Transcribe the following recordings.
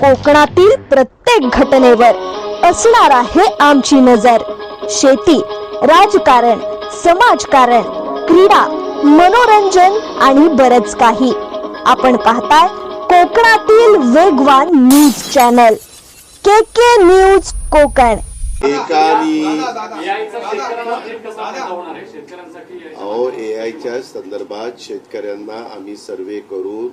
कोकणातील प्रत्येक घटनेवर असणार आहे आमची नजर. शेती राजकारण समाजकारण क्रीडा मनोरंजन आणि बरच काही. आपण पाहताय कोकणातील वेगवान news channel. K K news Konkan. अहो ए आयच्या संदर्भात शेतकऱ्यांना आम्ही सर्वे करू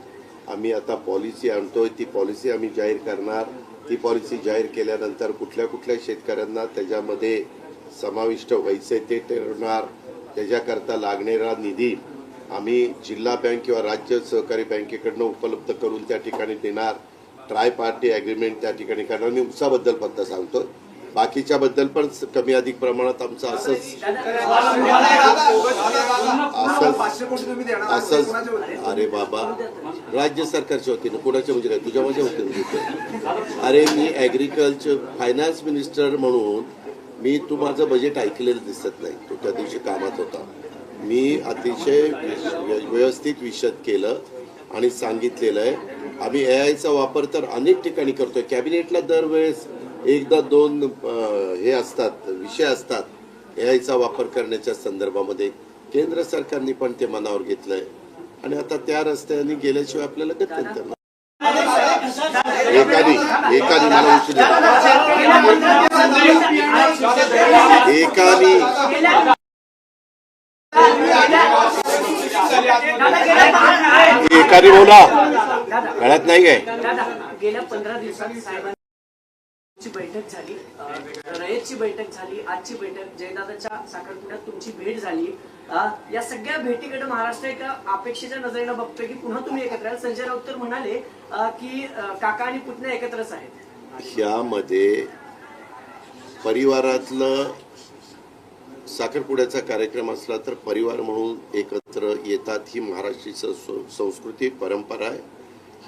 आम्ही आता पॉलिसी आणतोय ती पॉलिसी आम्ही जाहीर करणार. ती पॉलिसी जाहीर केल्यानंतर कुठल्या कुठल्या शेतकऱ्यांना त्याच्यामध्ये समाविष्ट व्हायचे ते ठरवणार. त्याच्याकरता लागणारा निधी आम्ही जिल्हा बँक किंवा राज्य सहकारी बँकेकडनं उपलब्ध करून त्या ठिकाणी देणार. ट्राय पार्टी अग्रीमेंट त्या ठिकाणी करणार. मी उसाबद्दल फक्त सांगतोय. बाकीच्या बद्दल पण कमी अधिक प्रमाणात आमचं असंच असंच? अरे बाबा राज्य सरकारचे होते ना कुणाचे म्हणजे काय? तुझ्या माझ्या होते म्हणजे अरे मी ॲग्रिकल्चर फायनान्स मिनिस्टर म्हणून मी तू माझं बजेट ऐकलेलं दिसत नाही. तो त्या दिवशी कामात होता. मी अतिशय व्य- व्यवस्थित विशद केलं आणि सांगितलेलं आहे आम्ही ए आयचा वापर तर अनेक ठिकाणी करतोय. कॅबिनेटला दरवेळेस एकदा दोन हे असतात विषय असतात ए वापर करण्याच्या संदर्भामध्ये केंद्र सरकारने पण ते मनावर घेतलंय. आणि आता त्या रस्त्याने गेल्याशिवाय आपल्याला गत्यंतर एकानी एकानी मला उशीर एकानी. बोला. कळत नाही काय? गेल्या पंधरा दिवसात बैठक झाली. रयतची बैठक झाली आजची बैठक जयदादाच्या साखरपुड्यात तुमची भेट झाली. या सगळ्या भेटीकडे महाराष्ट्र एका अपेक्षेच्या नजरेनं बघतोय की पुन्हा तुम्ही एकत्र संजय राऊत तर म्हणाले की काका आणि पुतण्या एकत्रच आहेत. ह्यामध्ये परिवारातलं साखरपुड्याचा कार्यक्रम असला तर परिवार म्हणून एकत्र येतात ही महाराष्ट्रीय संस्कृती परंपरा आहे.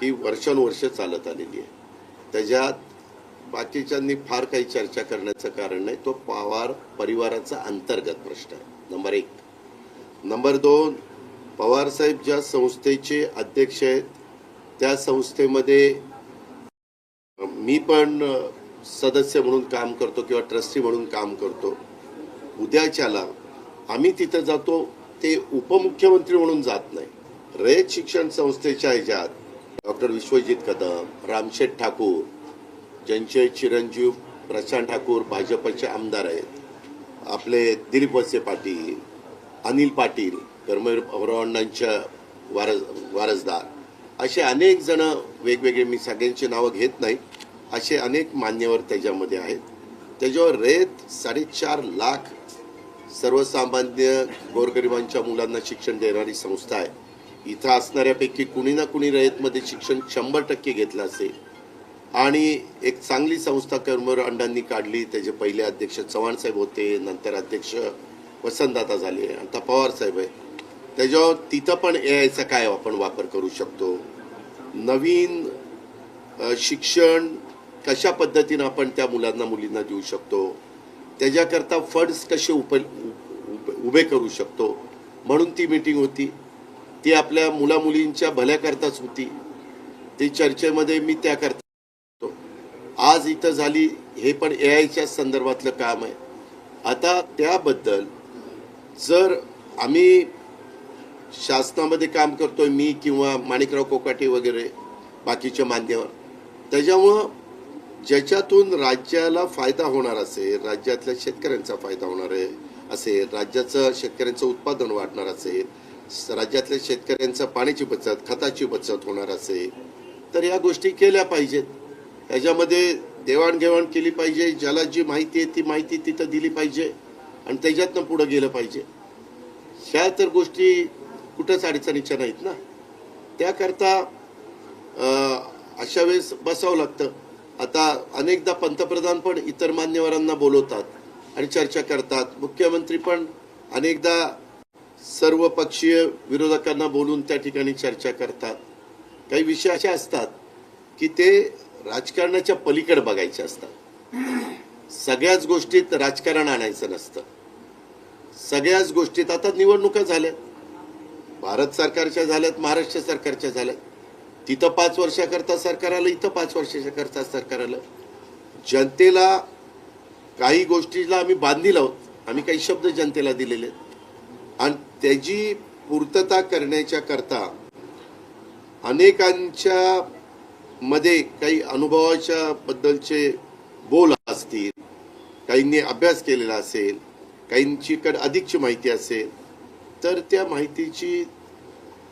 ही वर्षानुवर्ष चालत आलेली आहे. त्याच्यात बाकीच्यांनी फार काही चर्चा करण्याचं कारण नाही. तो पवार परिवाराचा अंतर्गत प्रश्न आहे. नंबर एक. नंबर दोन पवारसाहेब ज्या संस्थेचे अध्यक्ष आहेत त्या संस्थेमध्ये मी पण सदस्य म्हणून काम करतो किंवा ट्रस्टी म्हणून काम करतो. उद्याच्याला आम्ही तिथं जातो ते उपमुख्यमंत्री म्हणून जात नाही. रयत शिक्षण संस्थेच्या ह्याच्यात डॉक्टर विश्वजित कदम रामशेठ ठाकूर ज्यांचे चिरंजीव प्रशांत ठाकूर भाजपचे आमदार आहेत. आपले दिलीप वसे पाटील अनिल पाटील कर्मवीर अण्णांच्या वारस वारसदार. असे अनेक जण वेगवेगळे मी सगळ्यांची नावं घेत नाही. असे अनेक मान्यवर त्याच्यामध्ये आहेत. त्याच्यावर रेत साडेचार लाख सर्वसामान्य गोरगरिबांच्या मुलांना शिक्षण देणारी संस्था आहे. इथं असणाऱ्यापैकी कुणी ना कुणी रयतमध्ये शिक्षण शंभर टक्के घेतलं असेल. आणि एक चांगली संस्था कर्मर अंडांनी काढली. त्याचे पहिले अध्यक्ष चव्हाण साहेब होते नंतर अध्यक्ष वसंतदाता झाले आता पवार साहेब आहे त्याच्यावर तिथं पण ए आयचा काय आपण वापर करू शकतो? नवीन शिक्षण कशा पद्धतीनं आपण त्या मुलांना मुलींना देऊ शकतो? त्याच्याकरता फंड्स कसे उप उभे करू शकतो? म्हणून ती मीटिंग होती. ती आपल्या मुलामुलींच्या भल्याकरताच होती. ती चर्चेमध्ये मी त्याकरता आज इथं झाली हे पण ए आयच्या संदर्भातलं काम आहे. आता त्याबद्दल जर आम्ही शासनामध्ये काम करतोय मी किंवा माणिकराव कोकाटे वगैरे बाकीचे मान्यवर त्याच्यामुळं ज्याच्यातून राज्याला फायदा होणार असेल राज्यातल्या शेतकऱ्यांचा फायदा होणार आहे असेल राज्याचं शेतकऱ्यांचं उत्पादन वाढणार असेल राज्यातल्या शेतकऱ्यांचं पाण्याची बचत खताची बचत होणार असेल तर या गोष्टी केल्या पाहिजेत. त्याच्यामध्ये देवाणघेवाण केली पाहिजे ज्याला जी माहिती आहे ती माहिती तिथं दिली पाहिजे आणि त्याच्यातनं पुढं गेलं पाहिजे. ह्या तर गोष्टी कुठंच अडचणीच्या नाहीत ना. त्याकरता अशा वेळेस बसावं लागतं. आता अनेकदा पंतप्रधान पण इतर मान्यवरांना बोलवतात आणि चर्चा करतात. मुख्यमंत्री पण अनेकदा सर्व पक्षीय विरोधकांना बोलून त्या ठिकाणी चर्चा करतात. काही विषय असे असतात की ते राजकारणाच्या पलीकडे बघायचे असतात. सगळ्याच गोष्टीत राजकारण आणायचं नसतं. सगळ्याच गोष्टीत आता निवडणुका झाल्यात. भारत सरकारच्या झाल्यात महाराष्ट्र सरकारच्या झाल्यात. तिथं पाच वर्षाकरता सरकार आलं इथं पाच वर्षाकरता सरकार आलं. जनतेला काही गोष्टीला आम्ही बांधील आहोत. आम्ही काही शब्द जनतेला दिलेले आहेत. आणि त्याची पूर्तता करण्याच्या करता अनेकांच्या मध्ये काही अनुभवाच्या बद्दलचे बोल असतील काहींनी अभ्यास केलेला असेल काहींचीकडे अधिकची माहिती असेल तर त्या माहितीची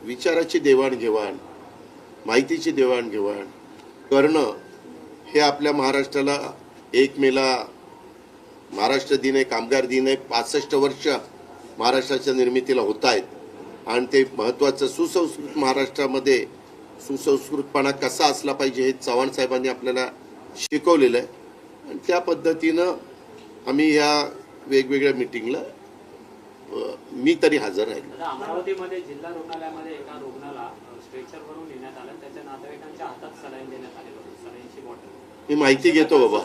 विचाराची देवाणघेवाण माहितीची देवाणघेवाण करणं हे आपल्या महाराष्ट्राला एक मेला महाराष्ट्र दिन आहे कामगार दिन आहे पासष्ट वर्ष महाराष्ट्राच्या निर्मितीला होत आहेत. आणि ते महत्त्वाचं सुसंस्कृत महाराष्ट्रामध्ये सुसंस्कृतपणा कसा असला पाहिजे हे चव्हाण साहेबांनी आपल्याला शिकवलेलं आहे. आणि त्या पद्धतीनं आम्ही ह्या वेगवेगळ्या मिटिंगला मी तरी हजर राहील. अमरावतीमध्ये जिल्हा रुग्णालयामध्ये एका रुग्णाला स्ट्रेचरवरून नेण्यात आलं त्याच्या नातेवाईकांच्या हातात सलाईन देण्यात आलेलं होतं सलाईनची बॉटल मी माहिती घेतो बाबा.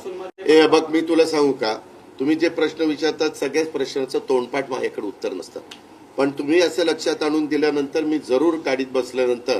ए बघ मी तुला सांगू का? तुम्ही जे प्रश्न विचारतात सगळ्याच प्रश्नाचं तोंडपाठ माझ्याकडे उत्तर नसतं. पण तुम्ही असं लक्षात आणून दिल्यानंतर मी जरूर गाडीत बसल्यानंतर